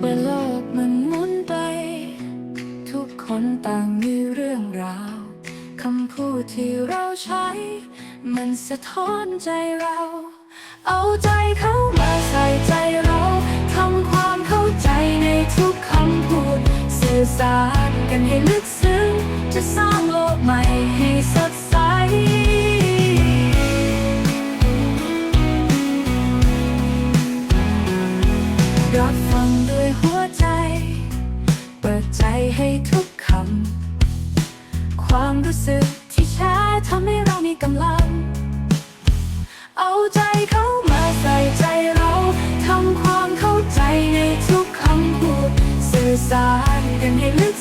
เมื่อโลกมันหมุนไป ทุกคนต่างมีเรื่องราวคำพูดที่เราใช้ มันสะท้อนใจเรา เอาใจเขามาใส่ใจเราทำความเข้าใจในทุกคำพูด สื่อสารกันให้ลึกซึ้ง จะสร้างโลกใหม่ให้สด รับฟังด้วยหัวใจ เปิดใจให้ทุกคำ ความรู้สึกที่แท้ทำให้เรามีกำลัง เอาใจเขามาใส่ใจเราทำความเข้าใจในทุกคำพูด สื่อสารกันให้ลึก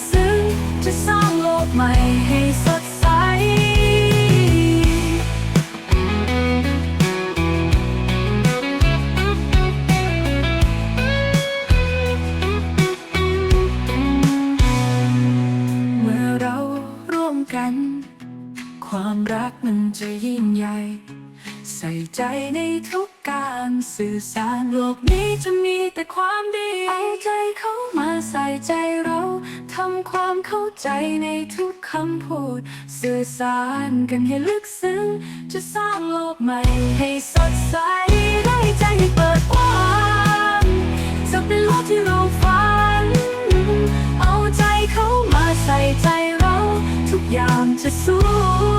ความรักมันจะยิ่งใหญ่ ใส่ใจในทุกการสื่อสารโลกนี้จะมีแต่ความดีเอาใจเขามาใส่ใจเราทำความเข้าใจในทุกคำพูด สื่อสารกันให้ลึกซึ้ง จะสร้างโลกใหม่ให้สดใสได้ใจให้เปิดกว้างจะเป็นโลกที่เราฝัน เอาใจเขามาใส่ใจเรา ทุกอย่างจะสวย